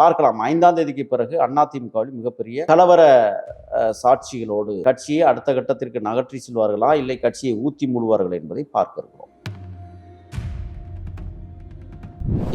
பார்க்கலாம். ஐந்தாம் தேதிக்கு பிறகு அதிமுகவில் மிகப்பெரிய கலவர சாட்சிகளோடு கட்சியை அடுத்த கட்டத்திற்கு நகற்றி செல்வார்களா? இல்லை கட்சியை ஊத்தி மூடுவார்கள் என்பதை பார்க்கிறோம்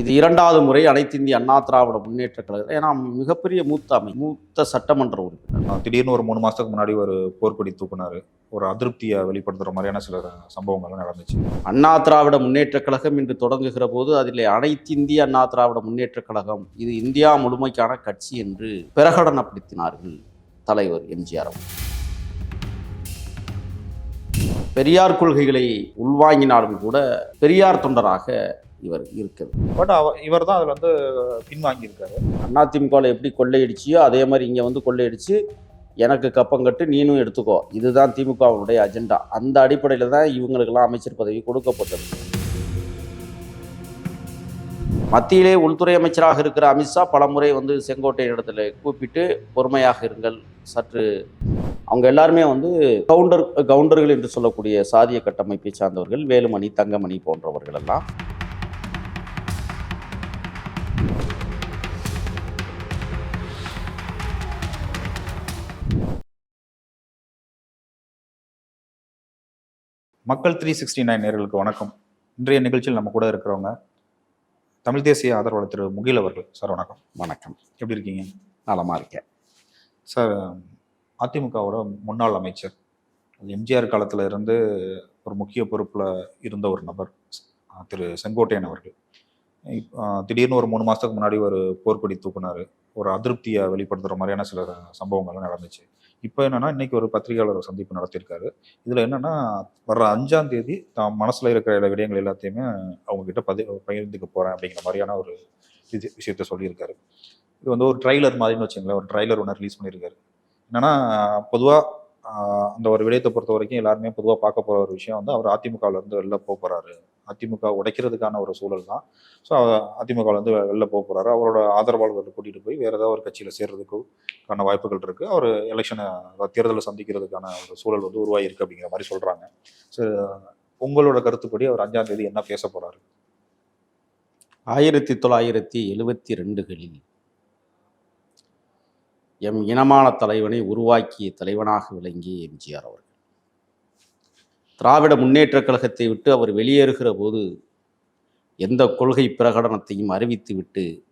இது இரண்டாவது முறை அனைத்து இந்திய அண்ணா திராவிட முன்னேற்ற கழகம் ஏன்னா மிகப்பெரிய மூத்த அமை மூத்த சட்டமன்ற உறுப்பினர். திடீர்னு ஒரு மூணு மாசத்துக்கு முன்னாடி ஒரு போர்க்கொடி தூக்குனாரு. ஒரு அதிருப்தியை வெளிப்படுத்துற மாதிரியான சில சம்பவங்கள்லாம் நடந்துச்சு. அண்ணா திராவிட முன்னேற்ற கழகம் என்று தொடங்குகிற போது அதில் அனைத்து இந்திய அண்ணா திராவிட முன்னேற்ற கழகம் இது இந்தியா முழுமைக்கான கட்சி என்று பிரகடனப்படுத்தினார்கள் தலைவர் எம்ஜிஆர் அவர்கள். பெரியார் கொள்கைகளை உள்வாங்கினாலும் கூட பெரியார் தொண்டராக இவர் இருக்கவில்லை பட் அவ இவர் தான் அதுல வந்து பின்வாங்கியிருக்காரு. அதிமுகவில் எப்படி கொள்ளையடிச்சியோ அதே மாதிரி இங்கே வந்து கொள்ளையடிச்சு எனக்கு கப்பங்கட்டு நீனும் எடுத்துக்கோ. இதுதான் திமுகவுடைய அஜெண்டா. அந்த அடிப்படையில் தான் இவங்களுக்கெல்லாம் அமைச்சர் பதவி கொடுக்கப்பட்டது. மத்தியிலே உள்துறை அமைச்சராக இருக்கிற அமித்ஷா பலமுறை வந்து செங்கோட்டை இடத்துல கூப்பிட்டு பொறுமையாக இருங்கள். சற்று அவங்க எல்லாருமே வந்து கவுண்டர் கவுண்டர்கள் என்று சொல்லக்கூடிய சாதிய கட்டமைப்பை சார்ந்தவர்கள் வேலுமணி தங்கமணி போன்றவர்கள் எல்லாம். மக்கள் த்ரீ சிக்ஸ்டி நைன் நேர்களுக்கு வணக்கம். இன்றைய நிகழ்ச்சியில் நம்ம கூட இருக்கிறவங்க தமிழ் தேசிய ஆதரவாளர் திரு முகில் அவர்கள். சார் வணக்கம். வணக்கம். எப்படி இருக்கீங்க? நலமா இருக்கேன். சார் அதிமுகவோட முன்னாள் அமைச்சர் எம்ஜிஆர் காலத்துல இருந்து ஒரு முக்கிய பொறுப்புல இருந்த ஒரு நபர் திரு செங்கோட்டையன் அவர்கள். திடீர்னு ஒரு மூணு மாசத்துக்கு முன்னாடி ஒரு போர்க்கொடி தூக்குனாரு. ஒரு அதிருப்தியை வெளிப்படுத்துற மாதிரியான சில சம்பவங்கள்லாம் நடந்துச்சு. இப்போ என்னன்னா இன்னைக்கு ஒரு பத்திரிகையாளர் சந்திப்பு நடத்தியிருக்காரு. இதுல என்னன்னா வர்ற அஞ்சாம் தேதி தான் மனசுல இருக்கிற எல்லா விடயங்கள் எல்லாத்தையுமே அவங்க கிட்ட பதி பகிர்ந்துக்க போறேன் அப்படிங்கிற மாதிரியான ஒரு இது விஷயத்த சொல்லியிருக்காரு. இது வந்து ஒரு ட்ரைலர் மாதிரின்னு வச்சுங்களேன் ஒரு ட்ரைலர் ஒன்று ரிலீஸ் பண்ணியிருக்காரு. என்னன்னா பொதுவா அந்த ஒரு விடயத்தை பொறுத்த வரைக்கும் எல்லாருமே பொதுவாக பார்க்க போற ஒரு விஷயம் வந்து அவர் அதிமுகவில் இருந்து வெளில போக போறாரு. அதிமுக உடைக்கிறதுக்கான ஒரு சூழல் தான். ஸோ அதிமுகவில் இருந்து வெளில போக போறாரு. அவரோட ஆதரவாளர்கள் கூட்டிட்டு போய் வேற ஏதாவது ஒரு கட்சியில சேர்றதுக்கான வாய்ப்புகள் இருக்கு. அவர் எலெக்ஷனை தேர்தலை சந்திக்கிறதுக்கான ஒரு சூழல் வந்து உருவாகிருக்கு அப்படிங்கிற மாதிரி சொல்றாங்க. ஸோ உங்களோட கருத்துப்படி அவர் அஞ்சாம் தேதி என்ன பேச போறாரு? ஆயிரத்தி தொள்ளாயிரத்தி எழுவத்தி ரெண்டுகளில் எம் இனமான தலைவனை உருவாக்கிய தலைவனாக விளங்கிய எம்ஜிஆர் அவர்கள். திராவிட முன்னேற்றக் கழகத்தை விட்டு அவர் வெளியேறுகிற போது எந்த கொள்கை பிரகடனத்தையும் அறிவித்துவிட்டு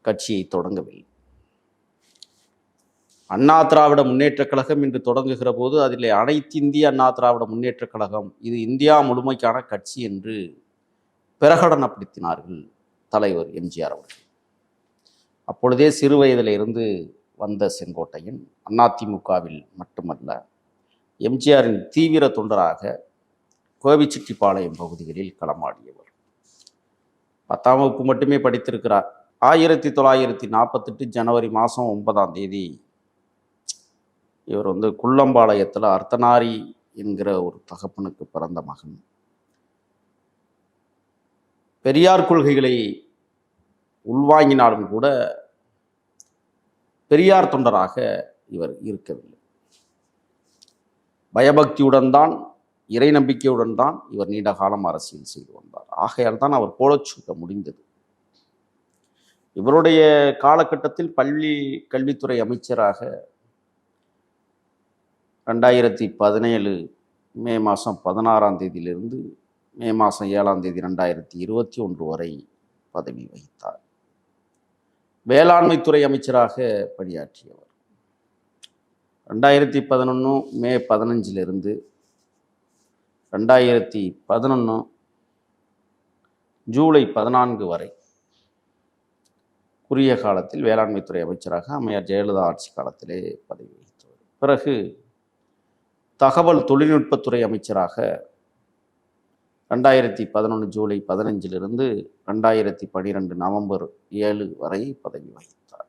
கட்சியை தொடங்கவில்லை. அண்ணா திராவிட முன்னேற்றக் கழகம் என்று தொடங்குகிற போது அதில் அனைத்து இந்திய அண்ணா திராவிட முன்னேற்றக் கழகம் இது இந்தியா முழுமைக்கான கட்சி என்று பிரகடனப்படுத்தினார்கள் தலைவர் எம்ஜிஆர் அவர்கள். அப்பொழுதே சிறு வயதில் இருந்து வந்த செங்கோட்டையன் அதிமுகவில் மட்டுமல்ல எம்ஜிஆரின் தீவிர தொண்டராக கோபிச்செட்டிப்பாளையம் பகுதிகளில் களமாடியவர். பத்தாம் வகுப்பு மட்டுமே படித்திருக்கிறார். ஆயிரத்தி தொள்ளாயிரத்தி நாற்பத்தெட்டு ஜனவரி மாதம் ஒன்பதாம் தேதி இவர் வந்து குள்ளம்பாளையத்தில் அர்த்தனாரி என்கிற ஒரு தகப்பனுக்கு பிறந்த மகன். பெரியார் கொள்கைகளை உள்வாங்கினாலும் கூட பெரியார் தொண்டராக இவர் இருக்கவில்லை. பயபக்தியுடன் தான் இறை நம்பிக்கையுடன் தான் இவர் நீண்ட காலம் அரசியல் செய்து வந்தார். ஆகையால் தான் அவர் கோலச்சுக்க முடிந்தது. இவருடைய காலகட்டத்தில் பள்ளி கல்வித்துறை அமைச்சராக ரெண்டாயிரத்தி பதினேழு மே மாதம் பதினாறாம் தேதியிலிருந்து மே மாதம் ஏழாம் தேதி ரெண்டாயிரத்தி இருபத்தி ஒன்று வரை பதவி வகித்தார். வேளாண்மைத்துறை அமைச்சராக பணியாற்றியவர். ரெண்டாயிரத்தி பதினொன்று மே பதினஞ்சிலிருந்து ரெண்டாயிரத்தி பதினொன்று ஜூலை பதினான்கு வரை குறுகிய காலத்தில் வேளாண்மைத்துறை அமைச்சராக அம்மையார் ஜெயலலிதா ஆட்சி காலத்திலே பதவி வகித்தவர். பிறகு தகவல் தொழில்நுட்பத்துறை அமைச்சராக ரெண்டாயிரத்தி பதினொன்று ஜூலை பதினஞ்சிலிருந்து ரெண்டாயிரத்தி பன்னிரெண்டு நவம்பர் ஏழு வரை பதவி வகித்தார்.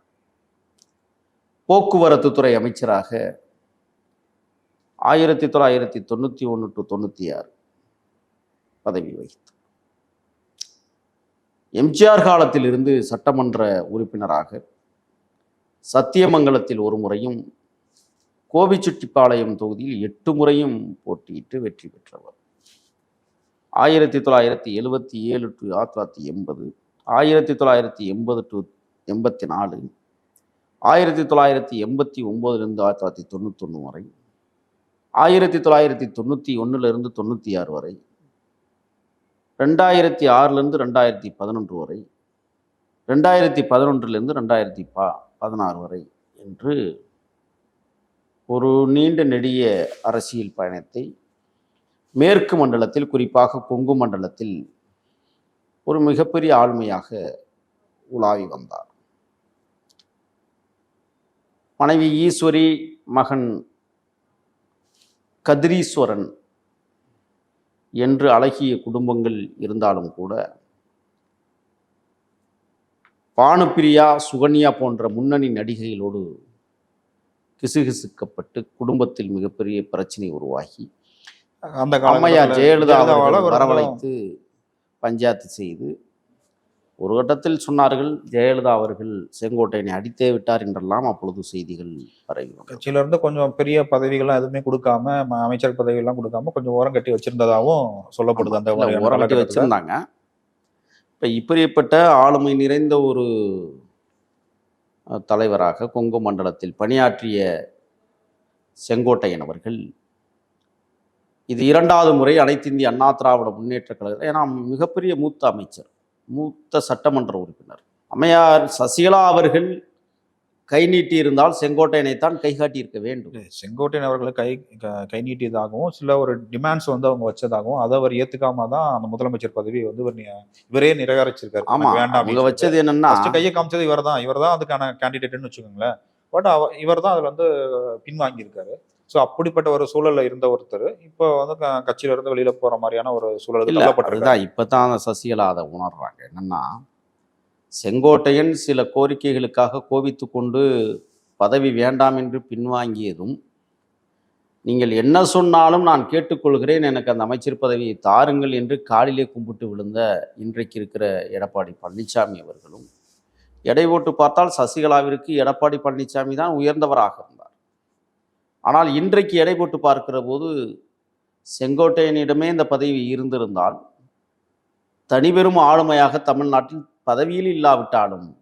போக்குவரத்து துறை அமைச்சராக ஆயிரத்தி தொள்ளாயிரத்தி தொண்ணூற்றி ஒன்று டு தொண்ணூற்றி ஆறு பதவி வகித்தார். எம்ஜிஆர் காலத்தில் இருந்து சட்டமன்ற உறுப்பினராக சத்தியமங்கலத்தில் ஒரு முறையும் கோபிச்செட்டிப்பாளையம் தொகுதியில் எட்டு முறையும் போட்டியிட்டு வெற்றி பெற்றவர். ஆயிரத்தி தொள்ளாயிரத்தி எழுபத்தி ஏழு டு ஆயிரத்தி தொள்ளாயிரத்தி எண்பது ஆயிரத்தி தொள்ளாயிரத்தி எண்பது டு எண்பத்தி நாலு ஆயிரத்தி தொள்ளாயிரத்தி எண்பத்தி ஒம்போதுலேருந்து ஆயிரத்தி தொள்ளாயிரத்தி தொண்ணூத்தொன்று வரை ஆயிரத்தி தொள்ளாயிரத்தி தொண்ணூற்றி ஒன்றுலேருந்து தொண்ணூற்றி ஆறு வரை ரெண்டாயிரத்தி ஆறுலேருந்து ரெண்டாயிரத்தி பதினொன்று வரை ரெண்டாயிரத்தி பதினொன்றுலேருந்து ரெண்டாயிரத்தி ப பதினாறு வரை என்று ஒரு நீண்ட நெடிய அரசியல் பயணத்தை மேற்கு மண்டலத்தில் குறிப்பாக கொங்கு மண்டலத்தில் ஒரு மிகப்பெரிய ஆளுமையாக உலாவி வந்தார். மனைவி ஈஸ்வரி மகன் கதிரீஸ்வரன் என்று அழகிய குடும்பங்கள் இருந்தாலும் கூட பானுப்பிரியா சுகன்யா போன்ற முன்னணி நடிகைகளோடு கிசுகிசுக்கப்பட்டு குடும்பத்தில் மிகப்பெரிய பிரச்சனை உருவாகி அந்த அம்மையார் ஜெயலலிதா வரவழைத்து பஞ்சாயத்து செய்து ஒரு கட்டத்தில் சொன்னார்கள் ஜெயலலிதா அவர்கள் செங்கோட்டையனை அடித்தே விட்டார் என்றெல்லாம் அப்பொழுது செய்திகள் பரவி வந்தது. கட்சியில இருந்து கொஞ்சம் பெரிய பதவிகள்லாம் எதுவுமே கொடுக்காம அமைச்சர் பதவி எல்லாம் கொடுக்காம கொஞ்சம் ஓரம் கட்டி வச்சிருந்ததாகவும் சொல்லப்படுது அந்த உரக்கட்டி காலகட்டத்துல. வச்சிருந்தாங்க இப்ப இப்படிப்பட்ட ஆளுமை நிறைந்த ஒரு தலைவராக கொங்கு மண்டலத்தில் பணியாற்றிய செங்கோட்டையன் அவர்கள் இது இரண்டாவது முறை அனைத்து இந்திய அண்ணா திராவிட முன்னேற்ற கழகம் ஏன்னா மிகப்பெரிய மூத்த அமைச்சர் மூத்த சட்டமன்ற உறுப்பினர். அம்மையார் சசிகலா அவர்கள் கை நீட்டி இருந்தால் செங்கோட்டையனைத்தான் கை காட்டியிருக்க வேண்டும். செங்கோட்டையன் அவர்களை கை க- நீட்டியதாகவும் சில ஒரு டிமாண்ட்ஸ் வந்து அவங்க வச்சதாகவும் அதை அவர் ஏத்துக்காம தான் அந்த முதலமைச்சர் பதவி வந்து இவர் நிராகரிச்சிருக்காரு. ஆமா வேண்டாம் அவங்க வச்சது என்னன்னா கையை காமிச்சது இவர் தான் இவர் தான் அதுக்கான கேண்டிடேட்னு வச்சுக்கோங்களேன். பட் அவ இவர் தான் அதுல வந்து பின்வாங்கியிருக்காரு. ஸோ அப்படிப்பட்ட ஒரு சூழல்ல இருந்த ஒருத்தர் இப்போ வந்து கட்சியில இருந்து வெளியில போற மாதிரியான ஒரு சூழலுக்கு இல்ல தள்ளப்பட்டிருக்காரு. அதுதான் இப்பதான் சசிகலா அதை உணர்றாங்க. என்னன்னா செங்கோட்டையன் சில கோரிக்கைகளுக்காக கோபித்து கொண்டு பதவி வேண்டாம் என்று பின்வாங்கியதும் நீங்கள் என்ன சொன்னாலும் நான் கேட்டுக்கொள்கிறேன் எனக்கு அந்த அமைச்சர் பதவியை தாருங்கள் என்று காலிலே கும்பிட்டு விழுந்த இன்றைக்கு இருக்கிற எடப்பாடி பழனிசாமி அவர்களும் எடை ஓட்டு பார்த்தால் சசிகலாவிற்கு எடப்பாடி பழனிசாமி தான் உயர்ந்தவராக இருந்தார். ஆனால் இன்றைக்கு எடை போட்டு பார்க்கிற போது செங்கோட்டையனிடமே இந்த பதவி இருந்திருந்தால் தனிபெரும் ஆளுமையாக தமிழ்நாட்டில் பதவியில் இல்லாவிட்டாலும்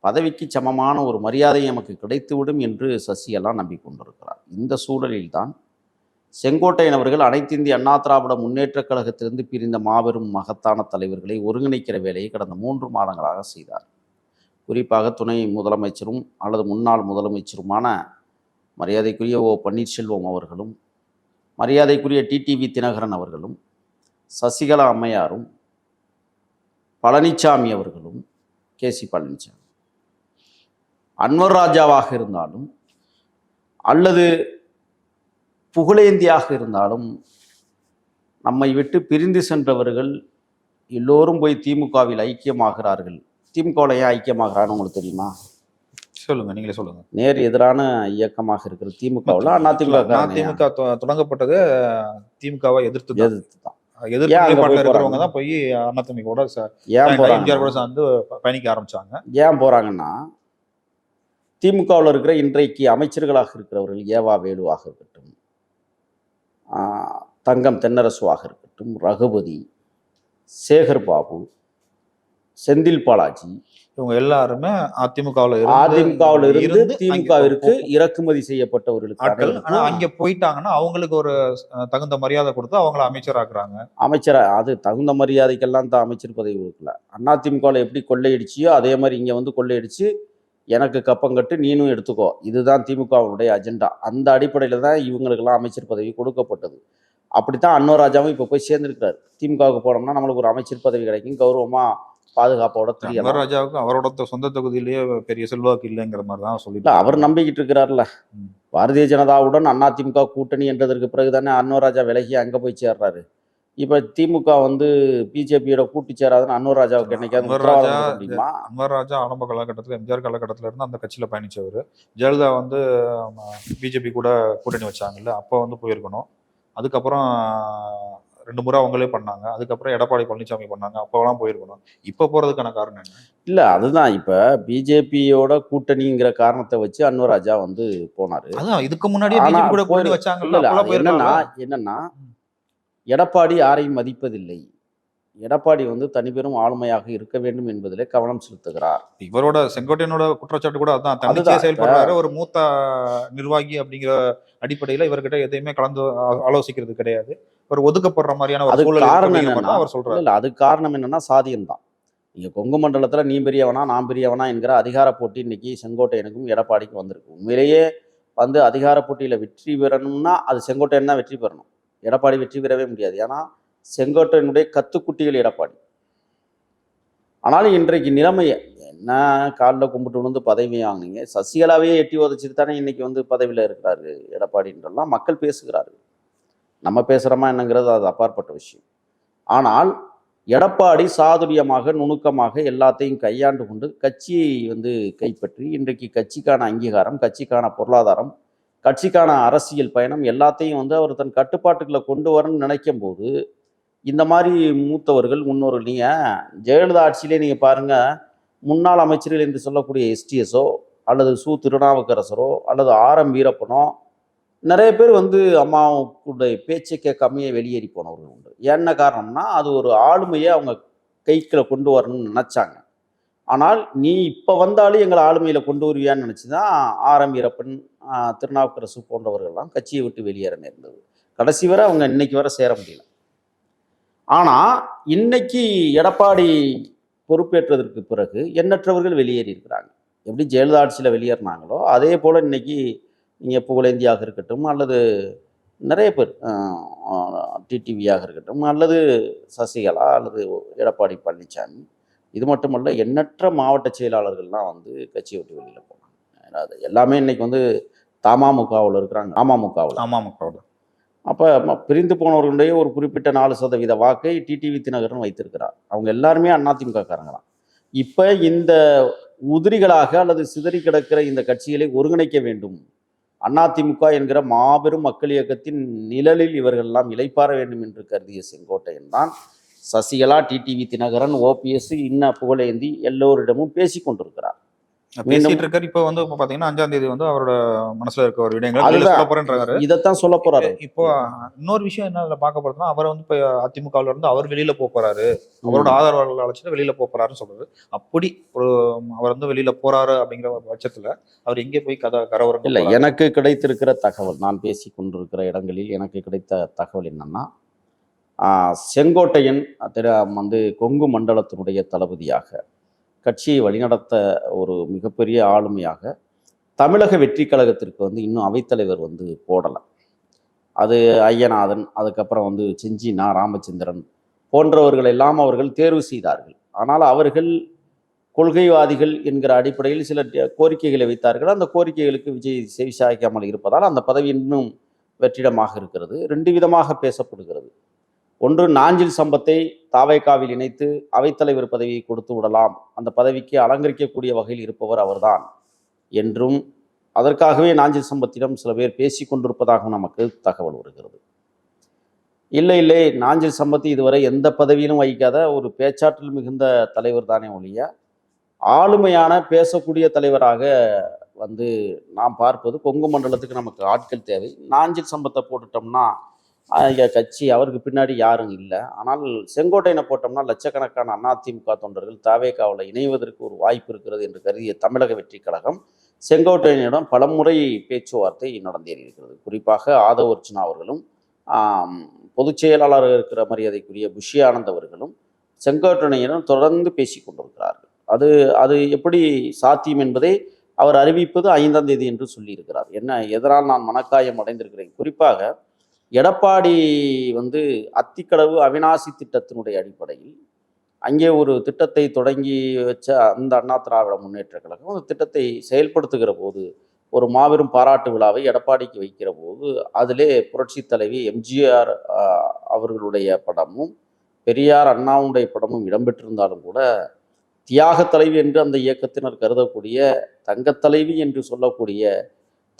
பதவிக்கு சமமான ஒரு மரியாதை நமக்கு கிடைத்துவிடும் என்று சசிகலா நம்பிக்கொண்டிருக்கிறார். இந்த சூழலில்தான் செங்கோட்டையன் அவர்கள் அனைத்து இந்திய அண்ணா திராவிட முன்னேற்றக் கழகத்திலிருந்து பிரிந்த மாபெரும் மகத்தான தலைவர்களை ஒருங்கிணைக்கிற வேலையை கடந்த மூன்று மாதங்களாக செய்தார். குறிப்பாக துணை முதலமைச்சரும் அல்லது முன்னாள் முதலமைச்சருமான மரியாதைக்குரிய ஓ. பன்னீர்செல்வம் அவர்களும் மரியாதைக்குரிய டிடிவி தினகரன் அவர்களும் சசிகலா அம்மையாரும் பழனிசாமி அவர்களும் கே சி பழனிசாமி அன்வர் ராஜாவாக இருந்தாலும் அல்லது புகழேந்தியாக இருந்தாலும் நம்மை விட்டு பிரிந்து சென்றவர்கள் எல்லோரும் போய் திமுகவில் ஐக்கியமாகிறார்கள். திமுகவில் ஏன் ஐக்கியமாகிறான்னு உங்களுக்கு தெரியுமா? சொல்லுங்க நீங்களே சொல்லுங்க. நேர் எதிரான இயக்கமாக இருக்கிற திமுகவில் அதிமுக அதிமுக தொடங்கப்பட்டது திமுகவை எதிர்த்து. எதிர்த்து தான். போறாங்க? தான் போய் அதிமுகவோட ச- ஏன் எம்ஜிஆர் கூட சார்ந்து பயணிக்க ஆரம்பிச்சாங்க ஏன் போறாங்கன்னா திமுகவில் இருக்கிற இன்றைக்கு அமைச்சர்களாக இருக்கிறவர்கள் ஏவா வேலுவாக இருக்கட்டும் தங்கம் தென்னரசுவாக இருக்கட்டும் ரகுபதி சேகர் பாபு செந்தில் பாலாஜி. இவங்க எல்லாருமே அதிமுகவுல அதிமுகவில் இருந்து திமுகவிற்கு இறக்குமதி செய்யப்பட்டவர்களுக்கு ஆட்கள். ஆனா அனைவருக்கும் அங்க போயிட்டாங்கன்னா அவங்களுக்கு ஒரு தகுந்த மரியாதை கொடுத்து அவங்கள அமைச்சராக்குறாங்க. அமைச்சர் அது தகுந்த மரியாதைக்கெல்லாம் தான் அமைச்சர் பதவி கொடுக்கல. அதிமுகவில் எப்படி கொள்ளையடிச்சியோ அதே மாதிரி இங்கே வந்து கொள்ளையடிச்சு எனக்கு கப்பங்கட்டு நீனும் எடுத்துக்கோ. இதுதான் திமுகவுடைய அஜெண்டா. அந்த அடிப்படையில் தான் இவங்களுக்கெல்லாம் அமைச்சர் பதவி கொடுக்கப்பட்டது. அப்படித்தான் அன்வராஜாவும் இப்போ போய் சேர்ந்துருக்கிறார். திமுகவுக்கு போனோம்னா நம்மளுக்கு ஒரு அமைச்சர் பதவி கிடைக்கும். கௌரவமாக பாதுகாப்போட அமர்ராஜாவுக்கு அவரோட சொந்த தொகுதியிலேயே பெரிய செல்வாக்கு இல்லைங்கிற மாதிரி தான் சொல்லிட்டு அவர் நம்பிக்கிட்டு இருக்கிறார்ல. பாரதிய ஜனதாவுடன் அதிமுக கூட்டணி என்றதற்கு பிறகு தானே அன்வராஜா விலகி அங்கே போய் சேர்றாரு. இப்போ திமுக வந்து பிஜேபியோட கூட்டு சேராதுன்னு அன்வராஜாவுக்கு என்னைக்காவது அன்வர் ராஜா ஆரம்ப காலகட்டத்தில் எம்ஜிஆர் காலகட்டத்துல இருந்து அந்த கட்சியில பயணிச்சவர் ஜெயலலிதா வந்து பிஜேபி கூட கூட்டணி வச்சாங்கல்ல அப்போ வந்து போயிருக்கணும். அதுக்கப்புறம் ரெண்டு முறை அவங்களே பண்ணாங்க. அதுக்கப்புறம் எடப்பாடி பழனிசாமி பண்ணாங்க. அப்போலாம் போயிருக்கணும். இப்போ போறதுக்கான காரணம் என்ன? இல்ல அதுதான். இப்ப பிஜேபியோட கூட்டணிங்கிற காரணத்தை வச்சு அன்வராஜா வந்து போனாரு. அதான் இதுக்கு முன்னாடியே கூட அப்போலாம் அது என்னன்னா என்னன்னா எடப்பாடி யாரையும் மதிப்பதில்லை. எடப்பாடி வந்து தனிப்பெரும் ஆளுமையாக இருக்க வேண்டும் என்பதிலே கவனம் செலுத்துகிறார். இவரோட செங்கோட்டையனோட குற்றச்சாட்டு கூட அதான். அதுதான். செயல்படுறாரு. ஒரு மூத்த நிர்வாகி அப்படிங்கிற அடிப்படையில இவர்கிட்ட எதையுமே கலந்து ஆலோசிக்கிறது கிடையாது. ஒரு ஒதுக்கப்படுற மாதிரியான சூழல் காரணம் தான் அவர் சொல்றாரு. இல்ல அது காரணம் என்னன்னா சாதியம் தான். இங்க கொங்கு மண்டலத்துல நீ பெரியவனா நான் பெரியவனா என்கிற அதிகார போட்டி இன்னைக்கு செங்கோட்டையனுக்கும் எடப்பாடிக்கும் வந்திருக்கு. உண்மையிலேயே வந்து அதிகார போட்டியில வெற்றி பெறணும்னா அது செங்கோட்டையன் தான் வெற்றி பெறணும். எடப்பாடி வெற்றி பெறவே முடியாது. ஏன்னா செங்கோட்டையனுடைய கத்துக்குட்டிகள் எடப்பாடி. ஆனாலும் இன்றைக்கு நிலைமை என்ன காலில் கும்பிட்டு விழுந்து பதவி வாங்குனீங்க சசிகலாவே எட்டி உதச்சிட்டு தானே இன்னைக்கு வந்து பதவியில் இருக்கிறாரு எடப்பாடின்றலாம் மக்கள் பேசுகிறார்கள். நம்ம பேசுகிறோமா என்னங்கிறது அது அப்பாற்பட்ட விஷயம். ஆனால் எடப்பாடி சாதுரியமாக நுணுக்கமாக எல்லாத்தையும் கையாண்டு கொண்டு கட்சியை வந்து கைப்பற்றி இன்றைக்கு கட்சிக்கான அங்கீகாரம் கட்சிக்கான பொருளாதாரம் கட்சிக்கான அரசியல் பயணம் எல்லாத்தையும் வந்து அவர் தன் கட்டுப்பாட்டுக்குள்ளே கொண்டு வரணும்னு நினைக்கும் போது இந்த மாதிரி மூத்தவர்கள் முன்னோர்கள் நீங்கள் ஜெயலலிதா ஆட்சியிலே நீங்கள் பாருங்கள் முன்னாள் அமைச்சர்கள் என்று சொல்லக்கூடிய எஸ்டிஎஸோ அல்லது சு. திருநாவுக்கரசரோ அல்லது ஆர். எம். வீரப்பனோ நிறைய பேர் வந்து அம்மாவுடைய பேச்சை கேட்காமையே வெளியேறி போனவர்கள் உண்டு. என்ன காரணம்னா அது ஒரு ஆளுமையை அவங்க கைக்குள்ள கொண்டு வரணும்னு நினச்சாங்க. ஆனால் நீ இப்போ வந்தாலும் எங்களை ஆளுமையில் கொண்டு வருவியான்னு நினச்சி தான் ஆரம் வீரப்பன் திருநாவுக்கரசு போன்றவர்கள்லாம் கட்சியை விட்டு வெளியேற நேர்ந்தது. கடைசி வரை அவங்க இன்னைக்கு வர சேர முடியல. ஆனால் இன்னைக்கு எடப்பாடி பொறுப்பேற்றதற்கு பிறகு எண்ணற்றவர்கள் வெளியேறி இருக்கிறாங்க. எப்படி ஜெயலலிதா ஆட்சியில் வெளியேறினாங்களோ அதே போல் இன்னைக்கு நீங்கள் புகழேந்தியாக இருக்கட்டும் அல்லது நிறைய பேர் டிடிவியாக இருக்கட்டும் அல்லது சசிகலா அல்லது எடப்பாடி பழனிசாமி இது மட்டுமல்ல எண்ணற்ற மாவட்ட செயலாளர்கள்லாம் வந்து கட்சியை விட்டு வெளியில் போனாங்க. அது எல்லாமே இன்னைக்கு வந்து தமாமுகவில் இருக்கிறாங்க. அமமுகவில் அமமுகவோட அப்போ பிரிந்து போனவர்களுடைய ஒரு குறிப்பிட்ட நாலு சதவீத வாக்கை டிடிவி தினகரன் வைத்திருக்கிறார். அவங்க எல்லாருமே அதிமுக காரங்க தான் இப்போ இந்த உதிரிகளாக அல்லது சிதறி கிடக்கிற இந்த கட்சிகளை ஒருங்கிணைக்க வேண்டும் அதிமுக என்கிற மாபெரும் மக்கள் இயக்கத்தின் நிழலில் இவர்கள் எல்லாம் வேண்டும் என்று கருதிய செங்கோட்டையன் தான். சசிகலா டிடிவி தினகரன் ஓபிஎஸ் இன்ன புகழேந்தி எல்லோரிடமும் பேசிக்கொண்டிருக்கிறார் பேசிட்டு இருக்காரு. இப்ப வந்து இப்ப பாத்தீங்கன்னா அஞ்சாம் தேதி வந்து அவரோட மனசுல இருக்க ஒரு விடயங்களை இதைத்தான் சொல்ல போறாரு. இப்போ இன்னொரு விஷயம் என்ன அதுல பார்க்க போறதுன்னா அவரை வந்து இப்ப அதிமுகவுல இருந்து அவர் வெளியில போக போறாரு. அவரோட ஆதரவாளர்கள் அழைச்சிட்டு வெளியில போக போறாருன்னு சொல்றாரு அப்படி ஒரு அவர் வந்து வெளியில போறாரு அப்படிங்கிற பட்சத்துல அவர் எங்கே போய் கதை கரவரம் இல்லை எனக்கு கிடைத்திருக்கிற தகவல் நான் பேசி கொண்டிருக்கிற இடங்களில் எனக்கு கிடைத்த தகவல் என்னன்னா செங்கோட்டையன் திரு வந்து கொங்கு மண்டலத்தினுடைய தளபதியாக கட்சியை வழிநடத்த ஒரு மிகப்பெரிய ஆளுமையாக தமிழக வெற்றி கழகத்திற்கு வந்து இன்னும் அவைத்தலைவர் வந்து போடலை. அது ஐயநாதன் அதுக்கப்புறம் வந்து செஞ்சி நா. ராமச்சந்திரன் போன்றவர்கள் எல்லாம் அவர்கள் தேர்வு செய்தார்கள். ஆனால் அவர்கள் கொள்கைவாதிகள் என்கிற அடிப்படையில் சில கோரிக்கைகளை வைத்தார்கள். அந்த கோரிக்கைகளுக்கு விஜய் செவிசாய்க்காமல் இருப்பதால் அந்த பதவி இன்னும் வெற்றிடமாக இருக்கிறது. ரெண்டு விதமாக பேசப்படுகிறது. ஒன்று நாஞ்சில் சம்பத்தை தாவைக்காவில் இணைத்து அவைத்தலைவர் பதவியை கொடுத்து விடலாம். அந்த பதவிக்கு அலங்கரிக்கக்கூடிய வகையில் இருப்பவர் அவர்தான். என்றும் அதற்காகவே நாஞ்சில் சம்பத்திடம் சில பேர் பேசி கொண்டிருப்பதாக நமக்கு தகவல் வருகிறது. இல்லை இல்லை நாஞ்சில் சம்பத்தி இதுவரை எந்த பதவியிலும் வகிக்காத ஒரு பேச்சாற்றல் மிகுந்த தலைவர் தானே ஒழிய ஆளுமையான பேசக்கூடிய தலைவராக வந்து நாம் பார்ப்பது கொங்கு மண்டலத்துக்கு நமக்கு ஆட்கள் தேவை. நாஞ்சில் சம்பத்தை போட்டுட்டோம்னா கட்சி அவருக்கு பின்னாடி யாரும் இல்லை. ஆனால் செங்கோட்டையனை போட்டோம்னா லட்சக்கணக்கான அதிமுக தொண்டர்கள் தாவேகாவில் இணைவதற்கு ஒரு வாய்ப்பு இருக்கிறது என்று கருதிய தமிழக வெற்றி கழகம் செங்கோட்டையனிடம் பலமுறை பேச்சுவார்த்தை நடந்தேறியிருக்கிறது குறிப்பாக ஆதவ அர்ச்சனா அவர்களும் பொதுச் செயலாளர் இருக்கிற மரியாதைக்குரிய புஷி ஆனந்த் அவர்களும் செங்கோட்டையனிடம் தொடர்ந்து பேசி கொண்டிருக்கிறார்கள். அது அது எப்படி சாத்தியம் என்பதை அவர் அறிவிப்பது ஐந்தாம் தேதி என்று சொல்லியிருக்கிறார். என்ன எதனால் நான் மனக்காயம் அடைந்திருக்கிறேன்? குறிப்பாக எடப்பாடி வந்து அத்திக்கடவு அவினாசி திட்டத்தினுடைய அடிப்படையில் அங்கே ஒரு திட்டத்தை தொடங்கி வச்ச அந்த அண்ணா திராவிட முன்னேற்ற கழகம் அந்த திட்டத்தை செயல்படுத்துகிற போது ஒரு மாபெரும் பாராட்டு விழாவை எடப்பாடிக்கு வைக்கிற போது அதிலே புரட்சி தலைவி எம்ஜிஆர் அவர்களுடைய படமும் பெரியார் அண்ணாவுடைய படமும் இடம்பெற்றிருந்தாலும் கூட தியாக தலைவி என்று அந்த இயக்கத்தினர் கருதக்கூடிய தங்கத் தலைவி என்று சொல்லக்கூடிய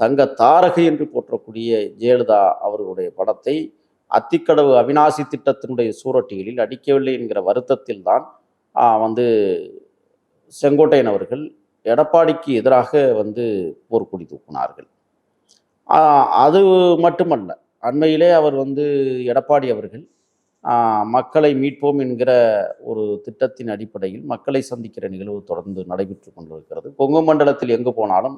தங்க தாரகை என்று போற்றக்கூடிய ஜெயலலிதா அவர்களுடைய படத்தை அத்திக்கடவு அவினாசி திட்டத்தினுடைய சூரட்டிகளில் அடிக்கவில்லை என்கிற வருத்தத்தில் தான் வந்து செங்கோட்டையன் அவர்கள் எடப்பாடிக்கு எதிராக வந்து போர்க்குடி தூக்கினார்கள். அது மட்டுமல்ல அண்மையிலே அவர் வந்து எடப்பாடி அவர்கள் மக்களை மீட்போம் என்கிற ஒரு திட்டத்தின் அடிப்படையில் மக்களை சந்திக்கிற நிகழ்வு தொடர்ந்து நடைபெற்று கொண்டிருக்கிறது. கொங்கு மண்டலத்தில் எங்கு போனாலும்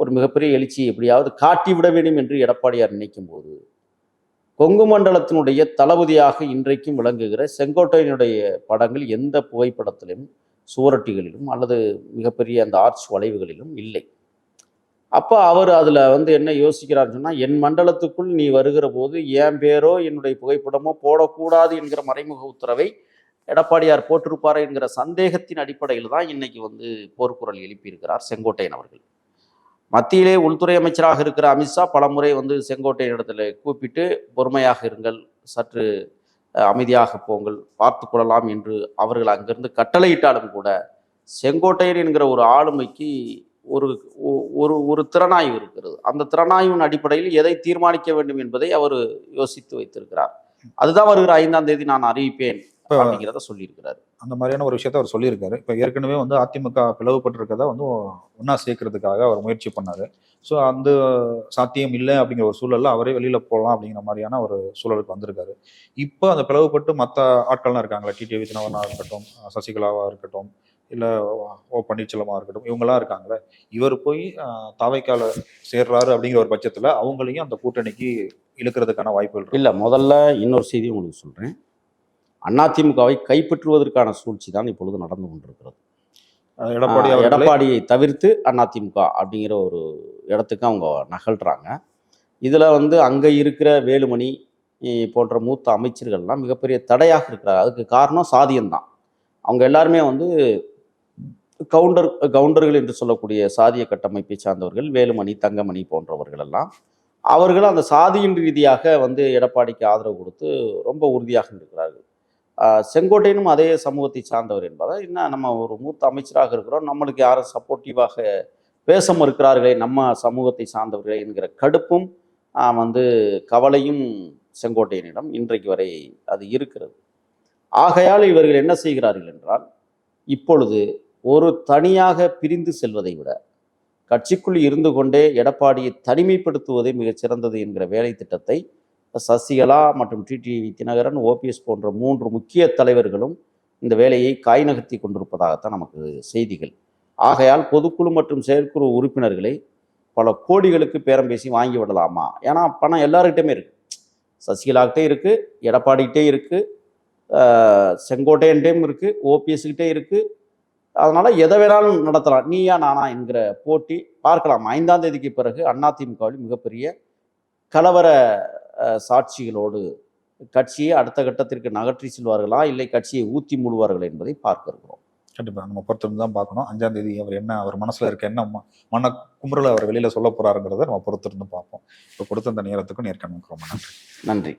ஒரு மிகப்பெரிய எழுச்சியை எப்படியாவது காட்டிவிட வேண்டும் என்று எடப்பாடியார் நினைக்கும் போது கொங்கு மண்டலத்தினுடைய தளபதியாக இன்றைக்கும் விளங்குகிற செங்கோட்டையினுடைய படங்கள் எந்த புகைப்படத்திலும் சுவரொட்டிகளிலும் அல்லது மிகப்பெரிய அந்த ஆர்ச் வளைவுகளிலும் இல்லை. அப்போ அவர் அதில் வந்து என்ன யோசிக்கிறார்னு சொன்னால் என் மண்டலத்துக்குள் நீ வருகிற போது என் பேரோ என்னுடைய புகைப்படமோ போடக்கூடாது என்கிற மறைமுக உத்தரவை எடப்பாடியார் போட்டிருப்பார் என்கிற சந்தேகத்தின் அடிப்படையில் தான் இன்னைக்கு வந்து போர்க்குரல் எழுப்பியிருக்கிறார் செங்கோட்டையன் அவர்கள். மத்தியிலே உள்துறை அமைச்சராக இருக்கிற அமித்ஷா பலமுறை வந்து செங்கோட்டை இடத்துல கூப்பிட்டு பொறுமையாக இருங்கள் சற்று அமைதியாக போங்கள் பார்த்து கொள்ளலாம் என்று அவர்கள் அங்கிருந்து கட்டளையிட்டாலும் கூட செங்கோட்டையன் என்கிற ஒரு ஆளுமைக்கு ஒரு ஒ- ஒரு ஒரு திறனாய்வு இருக்கிறது. அந்த திறனாய்வின் அடிப்படையில் எதை தீர்மானிக்க வேண்டும் என்பதை அவர் யோசித்து வைத்திருக்கிறார். அதுதான் வருகிற ஐந்தாம் தேதி நான் அறிவிப்பேன். அப்படிங்கிறத சொல்லியிருக்கிறார். அந்த மாதிரியான ஒரு விஷயத்த அவர் சொல்லியிருக்காரு. இப்போ ஏற்கனவே வந்து அதிமுக பிளவுபட்டிருக்கதை வந்து ஒன்றா சேர்க்கறதுக்காக அவர் முயற்சி பண்ணாரு. ஸோ அந்த சாத்தியம் இல்லை அப்படிங்கிற ஒரு சூழல்ல அவரே வெளியில போகலாம் அப்படிங்கிற மாதிரியான ஒரு சூழலுக்கு வந்திருக்காரு. இப்போ அந்த பிளவுபட்டு மற்ற ஆட்கள்லாம் இருக்காங்களா டிடிவி தினவனா இருக்கட்டும் சசிகலாவா இருக்கட்டும் இல்லை ஓ பன்னீர்செல்வமா இருக்கட்டும் இவங்கெல்லாம் இருக்காங்களே இவர் போய் தாவைக்கால சேர்றாரு அப்படிங்கிற ஒரு பட்சத்தில் அவங்களையும் அந்த கூட்டணிக்கு இழுக்கிறதுக்கான வாய்ப்புகள் இல்லை முதல்ல இன்னொரு செய்தி உங்களுக்கு சொல்கிறேன் அதிமுகவை கைப்பற்றுவதற்கான சூழ்ச்சி தான் இப்பொழுது நடந்து கொண்டிருக்கிறது. எடப்பாடி எடப்பாடியை தவிர்த்து அதிமுக அப்படிங்கிற ஒரு இடத்துக்கு அவங்க நகல்றாங்க. இதில் வந்து அங்கே இருக்கிற வேலுமணி போன்ற மூத்த அமைச்சர்கள்லாம் மிகப்பெரிய தடையாக இருக்கிறார். அதுக்கு காரணம் சாதியம்தான். அவங்க எல்லாருமே வந்து கவுண்டர் கவுண்டர்கள் என்று சொல்லக்கூடிய சாதிய கட்டமைப்பை சார்ந்தவர்கள் வேலுமணி தங்கமணி போன்றவர்கள் எல்லாம். அவர்கள் அந்த சாதியின் ரீதியாக வந்து எடப்பாடிக்கு ஆதரவு கொடுத்து ரொம்ப உறுதியாக இருக்கிறார்கள். செங்கோட்டையனும் அதே சமூகத்தை சார்ந்தவர் என்பதை என்ன நம்ம ஒரு மூத்த அமைச்சராக இருக்கிறோம் நம்மளுக்கு யாரும் சப்போர்ட்டிவாக பேச மறுக்கிறார்களே நம்ம சமூகத்தை சார்ந்தவர்களே என்கிற கடுப்பும் வந்து கவலையும் செங்கோட்டையனிடம் இன்றைக்கு வரை அது இருக்கிறது. ஆகையால் இவர்கள் என்ன செய்கிறார்கள் என்றால் இப்பொழுது ஒரு தனியாக பிரிந்து செல்வதை விட கட்சிக்குள் இருந்து கொண்டே எடப்பாடியை தனிமைப்படுத்துவதே மிகச் சிறந்தது என்கிற வேலை திட்டத்தை சசிகலா மற்றும் டிடிவி தினகரன் ஓபிஎஸ் போன்ற மூன்று முக்கிய தலைவர்களும் இந்த வேலையை காய் நகர்த்தி கொண்டிருப்பதாகத்தான் நமக்கு செய்திகள். ஆகையால் பொதுக்குழு மற்றும் செயற்குழு உறுப்பினர்களை பல கோடிகளுக்கு பேரம் பேசி வாங்கி விடலாமா? ஏன்னா பணம் எல்லாருக்கிட்டையுமே இருக்கு. சசிகலாக்கிட்டே இருக்குது எடப்பாடிக்கிட்டே இருக்குது ஆஹ் இருக்குது ஓபிஎஸ்கிட்டே இருக்குது அதனால் எதை வேணாலும் நடத்தலாம். நீயா நானா என்கிற போட்டி பார்க்கலாம்? ஐந்தாம் தேதிக்கு பிறகு அதிமுகவில் மிகப்பெரிய கலவர சாட்சிகளோடு கட்சியை அடுத்த கட்டத்திற்கு நகற்றி செல்வார்களா? இல்லை கட்சியை ஊத்தி மூடுவார்கள் என்பதை பார்க்க இருக்கிறோம். கண்டிப்பா. நம்ம பொறுத்திருந்து தான் பார்க்கணும். அஞ்சாம் தேதி அவர் என்ன அவர் மனசுல இருக்க என்ன மன குமுறலை அவர் வெளியில சொல்ல போறாருங்கிறத நம்ம பொறுத்திருந்து பார்ப்போம். இப்போ கொடுத்த அந்த நேரத்துக்கும் நேர்காணலுக்கு ரொம்ப நன்றி. நன்றி.